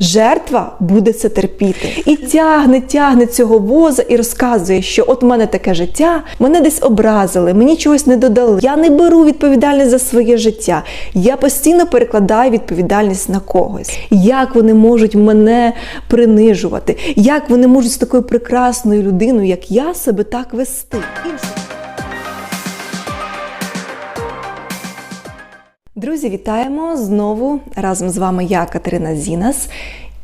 Жертва буде це терпіти і тягне, тягне цього воза і розказує, що от в мене таке життя, мене десь образили, мені чогось не додали. Я не беру відповідальність за своє життя. Я постійно перекладаю відповідальність на когось. Як вони можуть мене принижувати? Як вони можуть з такою прекрасною людиною, як я, себе так вести? Інше. Друзі, вітаємо знову разом з вами я, Катерина Зінас.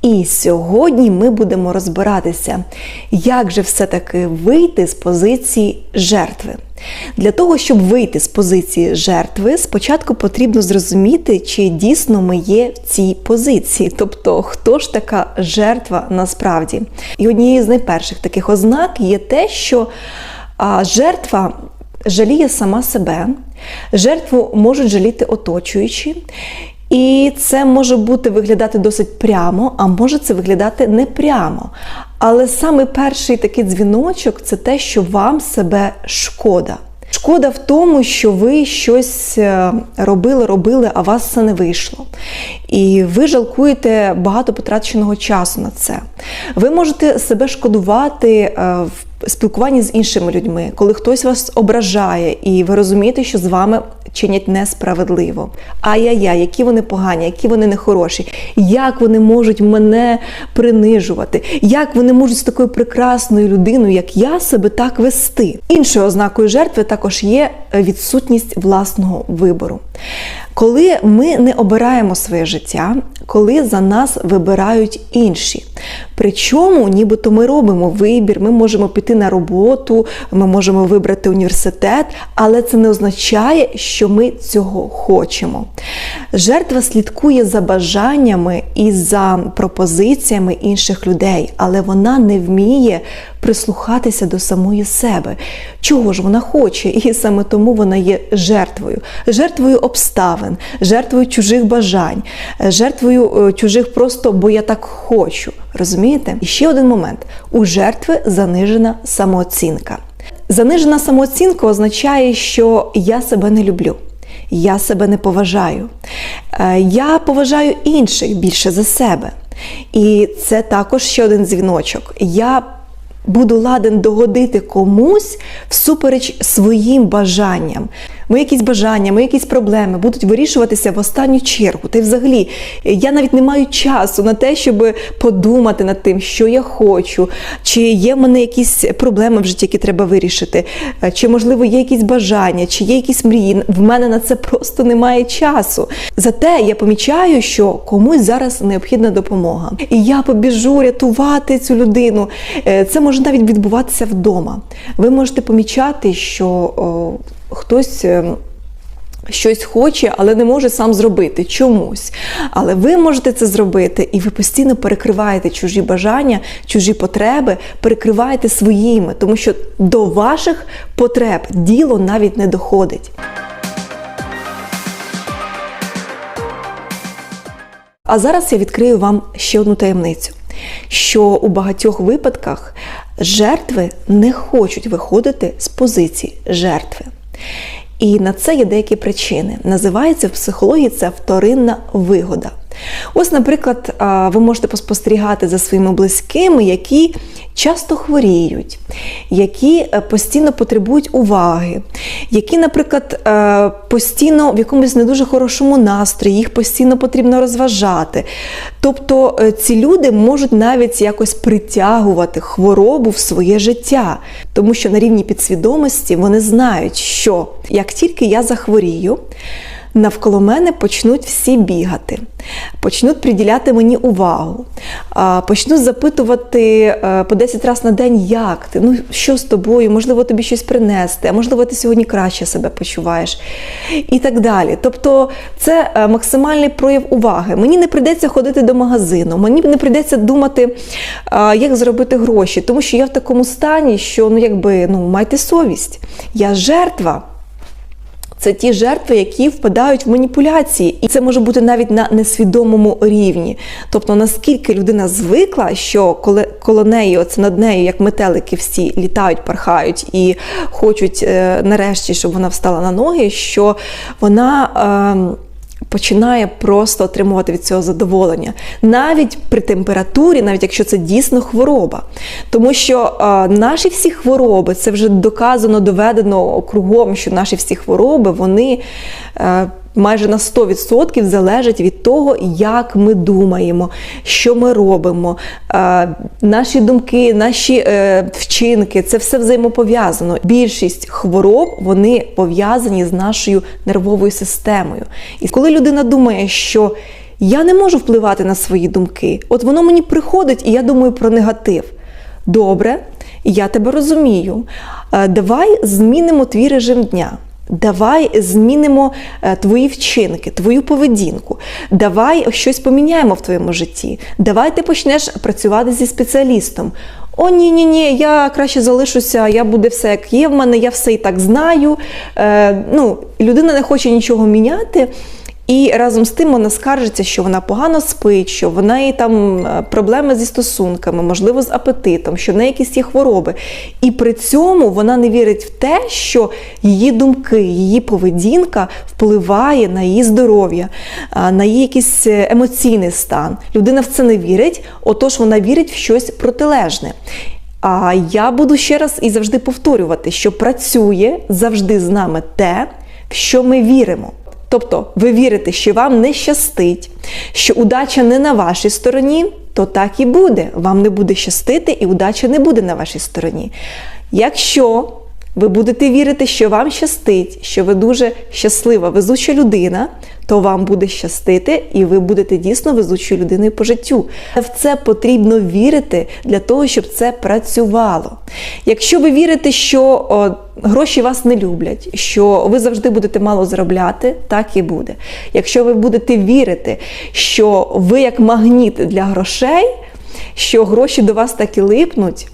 І сьогодні ми будемо розбиратися, як же все-таки вийти з позиції жертви. Для того, щоб вийти з позиції жертви, спочатку потрібно зрозуміти, чи дійсно ми є в цій позиції, тобто хто ж така жертва насправді. І однією з найперших таких ознак є те, що а, жертва жаліє сама себе, жертву можуть жаліти оточуючі. І це може бути виглядати досить прямо, а може це виглядати не прямо. Але саме перший такий дзвіночок це те, що вам себе шкода. Шкода в тому, що ви щось е, робили, робили, а вас це не вийшло. І ви жалкуєте багато потраченого часу на це. Ви можете себе шкодувати е, в спілкуванні з іншими людьми, коли хтось вас ображає, і ви розумієте, що з вами чинять несправедливо. Ай-яй-яй, які вони погані, які вони нехороші, як вони можуть мене принижувати, як вони можуть з такою прекрасною людиною, як я, себе так вести. Іншою ознакою жертви також є відсутність власного вибору. Коли ми не обираємо своє життя, коли за нас вибирають інші. Причому, нібито ми робимо вибір, ми можемо піти на роботу, ми можемо вибрати університет, але це не означає, що ми цього хочемо. Жертва слідкує за бажаннями і за пропозиціями інших людей, але вона не вміє прислухатися до самої себе. Чого ж вона хоче? І саме тому вона є жертвою, жертвою обставин, жертвою чужих бажань, жертвою чужих просто бо я так хочу. Розумієте? І ще один момент: у жертви занижена самооцінка. Занижена самооцінка означає, що я себе не люблю. Я себе не поважаю. Я поважаю інших більше за себе. І це також ще один дзвіночок. Я буду ладен догодити комусь всупереч своїм бажанням. Мої якісь бажання, мої якісь проблеми будуть вирішуватися в останню чергу. Та й взагалі я навіть не маю часу на те, щоб подумати над тим, що я хочу, чи є в мене якісь проблеми в житті, які треба вирішити, чи, можливо, є якісь бажання, чи є якісь мрії. В мене на це просто немає часу. Зате я помічаю, що комусь зараз необхідна допомога. І я побіжу рятувати цю людину. Це може навіть відбуватися вдома. Ви можете помічати, що хтось. Щось хоче, але не може сам зробити чомусь. Але ви можете це зробити, і ви постійно перекриваєте чужі бажання, чужі потреби, перекриваєте своїми, тому що до ваших потреб діло навіть не доходить. А зараз я відкрию вам ще одну таємницю: що у багатьох випадках жертви не хочуть виходити з позиції жертви. І на це є деякі причини. Називається в психології це вторинна вигода. Ось, наприклад, ви можете поспостерігати за своїми близькими, які часто хворіють, які постійно потребують уваги, які, наприклад, постійно в якомусь не дуже хорошому настрої, їх постійно потрібно розважати. Тобто ці люди можуть навіть якось притягувати хворобу в своє життя, тому що на рівні підсвідомості вони знають, що як тільки я захворію, навколо мене почнуть всі бігати, почнуть приділяти мені увагу, почнуть запитувати по 10 разів на день, як ти, ну що з тобою, можливо, тобі щось принести, а можливо, ти сьогодні краще себе почуваєш. І так далі. Тобто це максимальний прояв уваги. Мені не прийдеться ходити до магазину, мені не прийдеться думати, як зробити гроші, тому що я в такому стані, що ну якби ну майте совість. Я жертва. Це ті жертви, які впадають в маніпуляції, і це може бути навіть на несвідомому рівні. Тобто, наскільки людина звикла, що коли коло неї, оце над нею, як метелики, всі літають, пархають і хочуть е, нарешті, щоб вона встала на ноги, що вона. Е, починає просто отримувати від цього задоволення, навіть при температурі, навіть якщо це дійсно хвороба. Тому що е, наші всі хвороби, це вже доказано, доведено кругом, що наші всі хвороби, вони. Е, майже на 100% залежить від того, як ми думаємо, що ми робимо. Наші думки, наші е, вчинки це все взаємопов'язано. Більшість хвороб вони пов'язані з нашою нервовою системою. І коли людина думає, що я не можу впливати на свої думки, от воно мені приходить, і я думаю про негатив. Добре, я тебе розумію. Давай змінимо твій режим дня. Давай змінимо е, твої вчинки, твою поведінку. Давай щось поміняємо в твоєму житті. Давай ти почнеш працювати зі спеціалістом. О, ні, ні, ні, я краще залишуся, я буде все як є в мене, я все і так знаю. Е, ну, Людина не хоче нічого міняти. І разом з тим вона скаржиться, що вона погано спить, що в неї там е, проблеми зі стосунками, можливо, з апетитом, що в неї якісь є хвороби. І при цьому вона не вірить в те, що її думки, її поведінка впливає на її здоров'я, на її якийсь е, емоційний стан. Людина в це не вірить, отож вона вірить в щось протилежне. А я буду ще раз і завжди повторювати, що працює завжди з нами те, в що ми віримо. Тобто ви вірите, що вам не щастить, що удача не на вашій стороні, то так і буде. Вам не буде щастити, і удача не буде на вашій стороні. Якщо ви будете вірити, що вам щастить, що ви дуже щаслива, везуча людина, то вам буде щастити, і ви будете дійсно везучою людиною по життю. В це потрібно вірити для того, щоб це працювало. Якщо ви вірите, що о, гроші вас не люблять, що ви завжди будете мало заробляти, так і буде. Якщо ви будете вірити, що ви як магніт для грошей, що гроші до вас так і липнуть,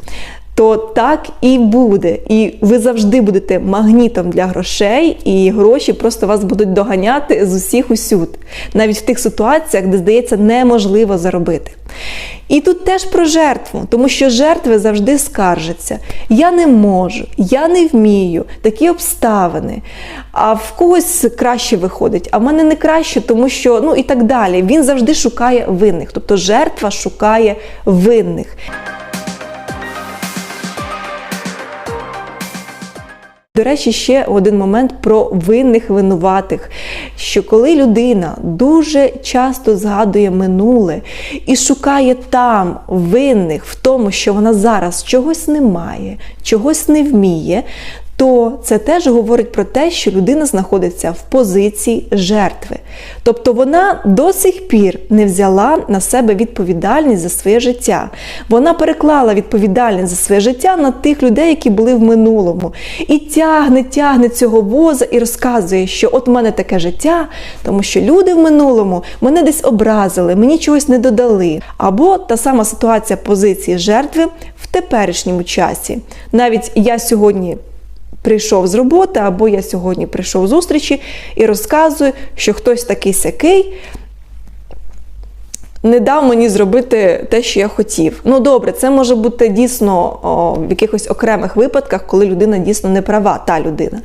то так і буде. І ви завжди будете магнітом для грошей, і гроші просто вас будуть доганяти з усіх усюд, навіть в тих ситуаціях, де здається неможливо заробити. І тут теж про жертву, тому що жертви завжди скаржаться. Я не можу, я не вмію, такі обставини. А в когось краще виходить, а в мене не краще, тому що ну і так далі. Він завжди шукає винних, тобто жертва шукає винних. До речі, ще один момент про винних винуватих. Що коли людина дуже часто згадує минуле і шукає там винних в тому, що вона зараз чогось не має, чогось не вміє, то це теж говорить про те, що людина знаходиться в позиції жертви. Тобто вона до сих пір не взяла на себе відповідальність за своє життя. Вона переклала відповідальність за своє життя на тих людей, які були в минулому. І тягне, тягне цього воза і розказує, що от в мене таке життя, тому що люди в минулому мене десь образили, мені чогось не додали. Або та сама ситуація позиції жертви в теперішньому часі. Навіть я сьогодні прийшов з роботи, або я сьогодні прийшов з зустрічі і розказую, що хтось такий сякий. Не дав мені зробити те, що я хотів. Ну добре, це може бути дійсно о, в якихось окремих випадках, коли людина дійсно не права, та людина.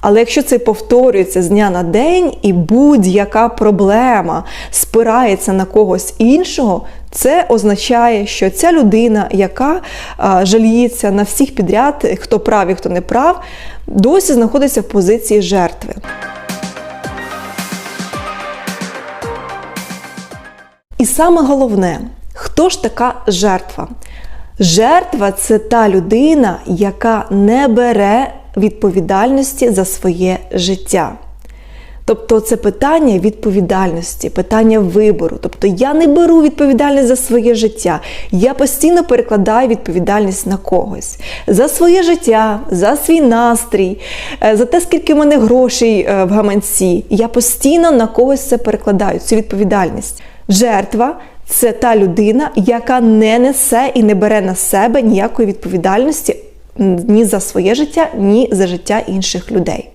Але якщо це повторюється з дня на день і будь-яка проблема спирається на когось іншого, це означає, що ця людина, яка а, жаліється на всіх підряд, хто правий, хто не прав, досі знаходиться в позиції жертви. І саме головне, хто ж така жертва? Жертва це та людина, яка не бере відповідальності за своє життя. Тобто це питання відповідальності, питання вибору. Тобто я не беру відповідальність за своє життя, я постійно перекладаю відповідальність на когось за своє життя, за свій настрій, е, за те, скільки в мене грошей е, в гаманці. Я постійно на когось це перекладаю, цю відповідальність. Жертва. Це та людина, яка не несе і не бере на себе ніякої відповідальності ні за своє життя, ні за життя інших людей.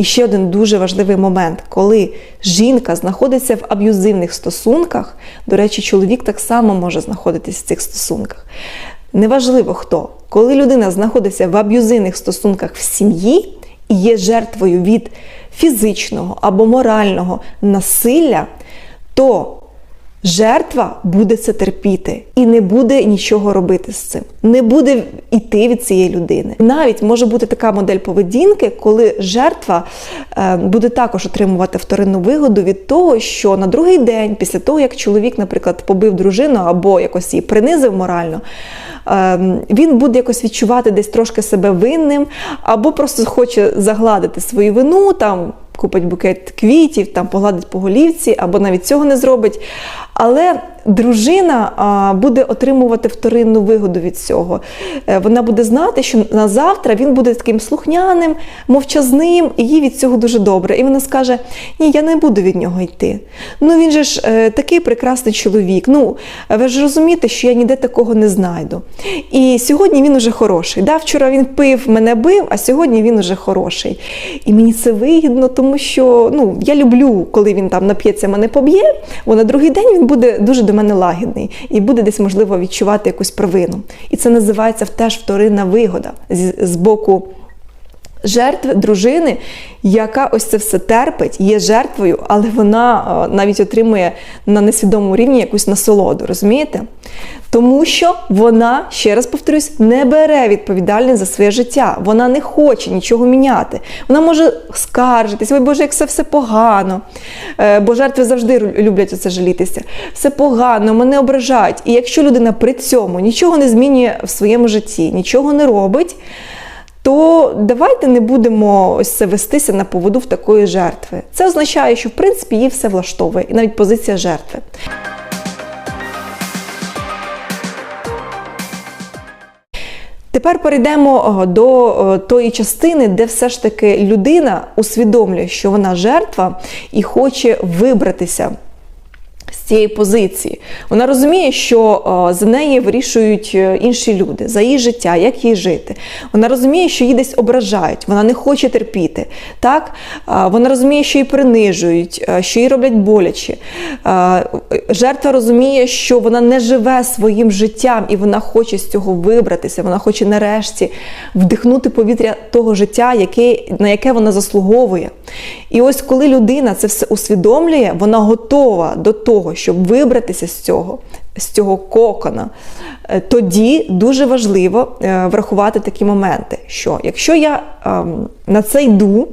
І ще один дуже важливий момент, коли жінка знаходиться в аб'юзивних стосунках, до речі, чоловік так само може знаходитись в цих стосунках. Неважливо хто, коли людина знаходиться в аб'юзивних стосунках в сім'ї, і є жертвою від фізичного або морального насилля, то Жертва буде це терпіти і не буде нічого робити з цим, не буде йти від цієї людини. Навіть може бути така модель поведінки, коли жертва е, буде також отримувати вторинну вигоду від того, що на другий день, після того як чоловік, наприклад, побив дружину або якось її принизив морально, е, він буде якось відчувати десь трошки себе винним, або просто хоче загладити свою вину там купить букет квітів, там погладить по голівці, або навіть цього не зробить. Але дружина буде отримувати вторинну вигоду від цього. Е, вона буде знати, що на завтра він буде таким слухняним, мовчазним, і їй від цього дуже добре. І вона скаже: Ні, я не буду від нього йти. Ну він же ж е, такий прекрасний чоловік. Ну, ви ж розумієте, що я ніде такого не знайду. І сьогодні він уже хороший. Да, Вчора він пив, мене бив, а сьогодні він уже хороший. І мені це вигідно, тому що ну, я люблю, коли він там нап'ється, мене поб'є, бо на другий день він буде дуже до мене лагідний і буде десь, можливо, відчувати якусь провину. І це називається теж вторинна вигода з, з боку. Жертви дружини, яка ось це все терпить, є жертвою, але вона навіть отримує на несвідомому рівні якусь насолоду, розумієте? Тому що вона, ще раз повторюсь, не бере відповідальність за своє життя. Вона не хоче нічого міняти. Вона може скаржитись, ой Боже, як все все погано. Е, бо жертви завжди люблять оце жалітися. Все погано, мене ображають. І якщо людина при цьому нічого не змінює в своєму житті, нічого не робить то давайте не будемо ось вестися на поводу в такої жертви. Це означає, що в принципі її все влаштовує, і навіть позиція жертви. Тепер перейдемо до тої частини, де все ж таки людина усвідомлює, що вона жертва і хоче вибратися цієї позиції. Вона розуміє, що за неї вирішують е, інші люди за її життя, як їй жити. Вона розуміє, що її десь ображають, вона не хоче терпіти. Так? Вона розуміє, що її принижують, е, що їй роблять боляче. Жертва розуміє, що вона не живе своїм життям і вона хоче з цього вибратися. Вона хоче нарешті вдихнути повітря того життя, яке, на яке вона заслуговує. І ось коли людина це все усвідомлює, вона готова до того, щоб вибратися з цього, з цього кокона, е, тоді дуже важливо е, врахувати такі моменти, що якщо я ем, на це йду,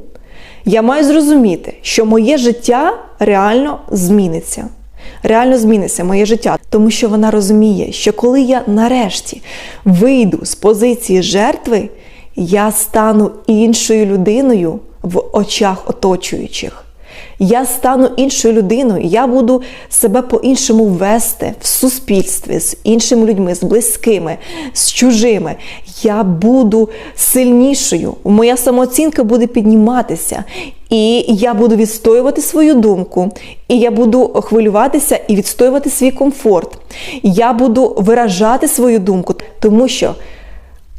я маю зрозуміти, що моє життя реально зміниться. Реально зміниться моє життя, тому що вона розуміє, що коли я нарешті вийду з позиції жертви, я стану іншою людиною в очах оточуючих. Я стану іншою людиною, я буду себе по-іншому вести в суспільстві з іншими людьми, з близькими, з чужими. Я буду сильнішою, моя самооцінка буде підніматися, і я буду відстоювати свою думку, і я буду хвилюватися і відстоювати свій комфорт. Я буду виражати свою думку, тому що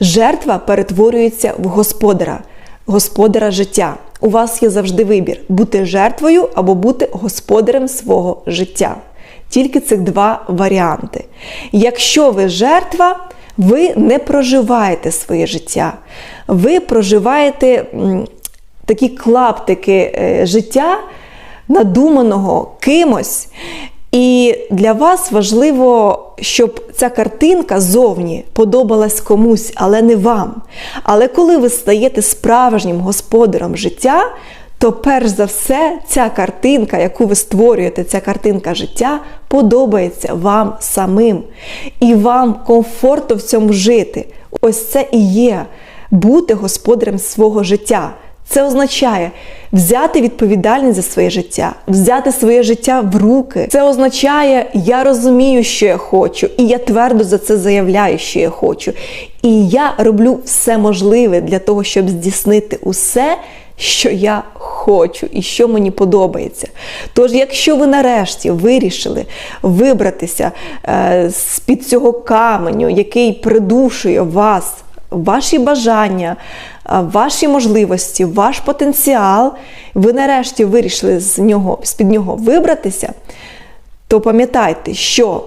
жертва перетворюється в господара, господара життя у вас є завжди вибір бути жертвою або бути господарем свого життя. Тільки цих два варіанти. Якщо ви жертва, ви не проживаєте своє життя, ви проживаєте такі клаптики е, життя, надуманого кимось, і для вас важливо, щоб ця картинка зовні подобалась комусь, але не вам. Але коли ви стаєте справжнім господарем життя, то перш за все ця картинка, яку ви створюєте, ця картинка життя, подобається вам самим. І вам комфортно в цьому жити. Ось це і є бути господарем свого життя. Це означає взяти відповідальність за своє життя, взяти своє життя в руки. Це означає, я розумію, що я хочу, і я твердо за це заявляю, що я хочу. І я роблю все можливе для того, щоб здійснити усе, що я хочу і що мені подобається. Тож, якщо ви нарешті вирішили вибратися е, з під цього каменю, який придушує вас, ваші бажання ваші можливості, ваш потенціал, ви нарешті вирішили з нього, з-під нього вибратися, то пам'ятайте, що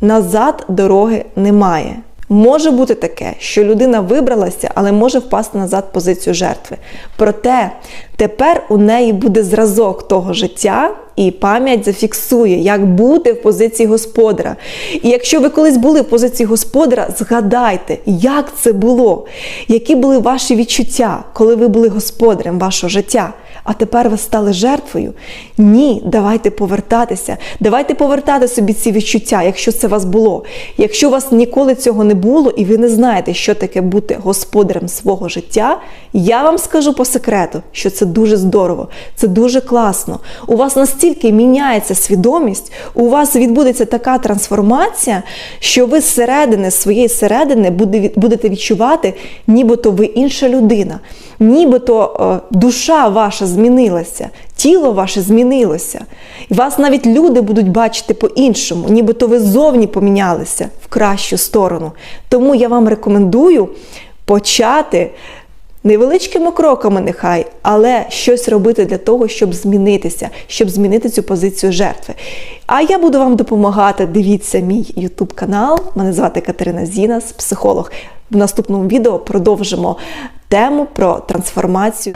назад дороги немає. Може бути таке, що людина вибралася, але може впасти назад позицію жертви. Проте тепер у неї буде зразок того життя, і пам'ять зафіксує, як бути в позиції господаря. І якщо ви колись були в позиції господаря, згадайте, як це було, які були ваші відчуття, коли ви були господарем вашого життя. А тепер ви стали жертвою? Ні, давайте повертатися. Давайте повертати собі ці відчуття, якщо це вас було. Якщо у вас ніколи цього не було, і ви не знаєте, що таке бути господарем свого життя, я вам скажу по секрету, що це дуже здорово, це дуже класно. У вас настільки міняється свідомість, у вас відбудеться така трансформація, що ви зсередини своєї середини будете відчувати, нібито ви інша людина, нібито е, душа ваша змінилася, тіло ваше змінилося. І вас навіть люди будуть бачити по-іншому, нібито ви зовні помінялися в кращу сторону. Тому я вам рекомендую почати. Невеличкими кроками нехай, але щось робити для того, щоб змінитися, щоб змінити цю позицію жертви. А я буду вам допомагати. Дивіться мій YouTube канал. Мене звати Катерина Зінас, психолог. В наступному відео продовжимо тему про трансформацію.